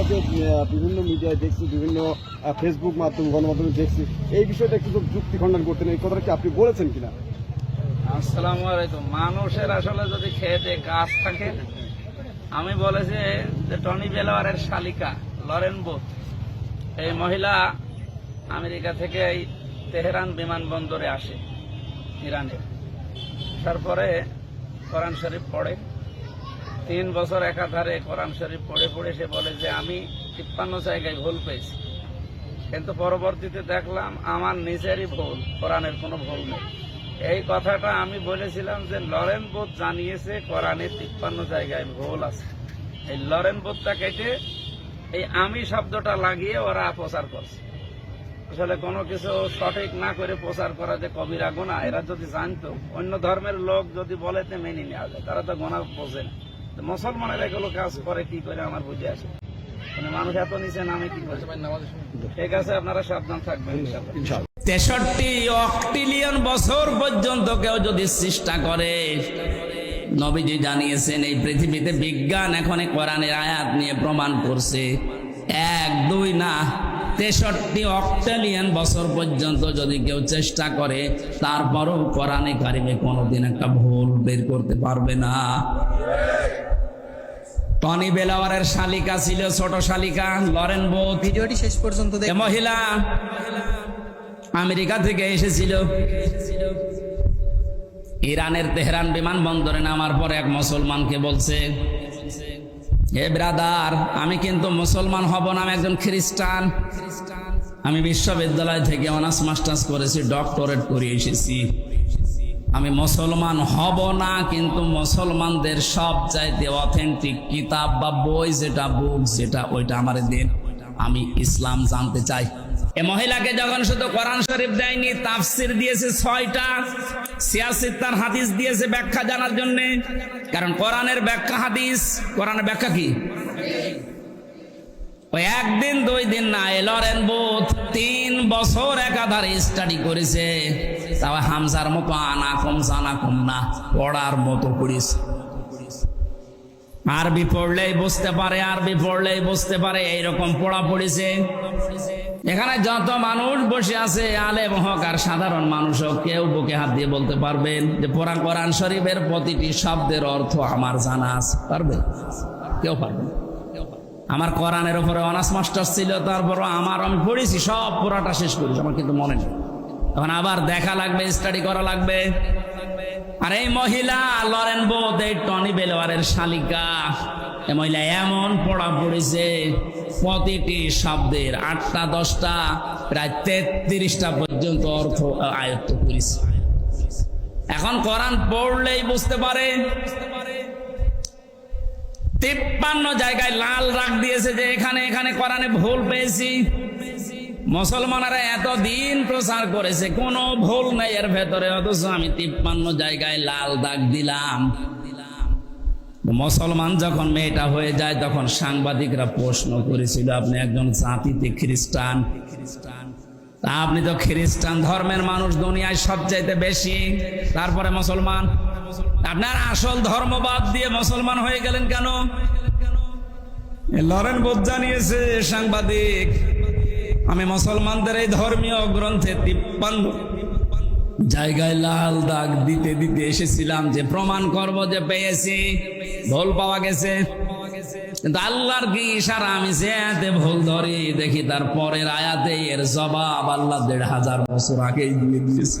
আমরা যে বিভিন্ন মিডিয়ায় দেখছি, বিভিন্ন ফেসবুক মাধ্যম, গণমাধ্যমে দেখছি। এই বিষয়টা একটু যুক্তি খণ্ডন করতেন এই কথাটা কি আপনি বলেছেন কিনা? আসসালামু আলাইকুম। মানুষের আসলে যদি খেতে কাজ থাকে, আমি বলেছি যে টনি বেলোয়ারের শালিকা, লরেন বুথ এই মহিলা আমেরিকা থেকে এই তেহরান বিমানবন্দরে আসে, ইরানে। তারপরে কোরআন শরীফ পড়ে। তিন বছর একাধারে কোরআন শরীফ পড়ে পড়ে সে বলে যে, আমি তিপ্পান্ন জায়গায় ভুল পেয়েছি। কিন্তু পরবর্তীতে দেখলাম, আমার নিজেরই ভুল, কোরআনের কোনো ভুল নেই। এই কথাটা আমি বলেছিলাম যে, লরেন বোধ জানিয়েছে কোরআনে তিপ্পান্ন জায়গায় ভুল আছে। এই লরেন বোধটা কেটে এই আমি শব্দটা লাগিয়ে ওরা প্রচার করছে। আসলে কোনো কিছু সঠিক না করে প্রচার করা যে কবিরা গোনা এরা যদি জানতো, অন্য ধর্মের লোক যদি বলে মেনে নেওয়া যায়। তারা তো গোনা বোঝে না। মুসলমানেরা এগুলো কাজ করে কি করে আমার বুঝে আসে। মানে মানুষ এত নিচে নামে কি করে? ঠিক আছে আপনারা সাবধান থাকবেন তেষট্টি অক্টিলিয়ন বছর পর্যন্ত কেউ যদি চেষ্টা করে নবীজি জানিয়েছেন এই পৃথিবীতে বিজ্ঞান এখন কোরআনের আয়াত নিয়ে প্রমাণ করছে। এক দুই না তেষট্টি অক্টালিয়ান বছর পর্যন্ত যদি কেউ চেষ্টা করে তারপরও কোরআনে কারিমে কোনোদিন একটা ভুল বের করতে পারবে না। টনি বেলাওয়ারের শালিকা ছিল ছোট শালিকা লরেন বোথ ভিডিওটি শেষ পর্যন্ত মহিলা আমেরিকা থেকে এসেছিল। ইরানের তেহরান বিমানবন্দরে নামার পর এক মুসলমানকে বলছে হে ব্রাদার আমি কিন্তু মুসলমান হব না আমি একজন খ্রিস্টান। আমি বিশ্ববিদ্যালয় থেকে অনার্স মাস্টার্স করেছি ডক্টরেট করে এসেছি। আমি মুসলমান হব না, কিন্তু মুসলমানদের সব চাইতে অথেন্টিক কিতাব বা বই যেটা বুক যেটা, ওইটা আমার দিন। আমি ইসলাম জানতে চাই। এ মহিলাকে যখন শুধু কোরআন শরীফ দেয়নি, তাফসির দিয়েছে ছয়টা সিয়াসিত্তার হাদিস দিয়েছে ব্যাখ্যা জানার জন্য। কারণ কোরআনের ব্যাখ্যা হাদিস, কোরআনের ব্যাখ্যা কি? ওই একদিন, দুই দিন না এলরেন বোধ। তিন বছর একাধারে স্টাডি করেছে। তাও হামসার মতো আনা কম জানা কম না, পড়ার মতো করেছে। আরবি পড়লেই বুঝতে পারে, আরবি পড়লেই বুঝতে পারে, এইরকম পড়া পড়েছে। এখানে যত মানুষ বসে আছে, আলেম হোক আর সাধারণ মানুষ কেউ বুকে হাত দিয়ে বলতে পারবেন যে পোড়া কোরআন শরীফের প্রতিটি শব্দের অর্থ আমার জানা আছে। পারবে? কেউ পারবে না। আমার কোরআনের উপরে অনার্স মাস্টার ছিল, তারপরও আমার, আমি পড়েছি, সব পুরাটা শেষ করেছি, আমার কিন্তু মনে নেই। তখন আবার দেখা লাগবে স্টাডি করা লাগবে। আর এই মহিলা, লরেন বোধ এই টনি বেলোয়ারের শালিকা। এ মহিলা এমন পড়া পড়েছে, প্রতিটি শব্দের আটটা, দশটা, প্রায় তেত্রিশটা পর্যন্ত অর্থ, আয়ত্ত করেছে। এখন কোরআন পড়লেই বুঝতে পারে তিপ্পান্ন জায়গায় লাল রাগ দিয়েছে যে এখানে এখানে কোরআনে ভুল পেয়েছি। মুসলমানেরা এতদিন প্রচার করেছে, কোনো ভুল নেই এর ভেতরে, অথচ আমি তিপ্পান্ন জায়গায় লাল দাগ দিলাম। মুসলমান যখন মেয়েটা হয়ে যায়, তখন সাংবাদিকরা প্রশ্ন করেছিল, আপনি একজন জাতিতে খ্রিস্টান? তা আপনি তো খ্রিস্টান ধর্মের মানুষ, দুনিয়ায় সবচাইতে বেশি। তারপরে মুসলমান আপনার আসল ধর্ম বাদ দিয়ে মুসলমান হয়ে গেলেন কেন? লরেন বোধ জানিয়েছে, সাংবাদিক, আমি মুসলমানদের এই ধর্মীয় গ্রন্থে তিপ্পান্ন জায়গায় লাল দাগ দিতে দিতে এসেছিলাম যে প্রমাণ করব যে পেয়েছি, ভুল পাওয়া গেছে। কিন্তু আল্লাহর কি ইশারা? আমি যে ভুল ধরি, দেখি তার পরের আয়াতে এর জবাব আল্লাহ দেড় হাজার বছর আগেই দিয়ে দিয়েছে।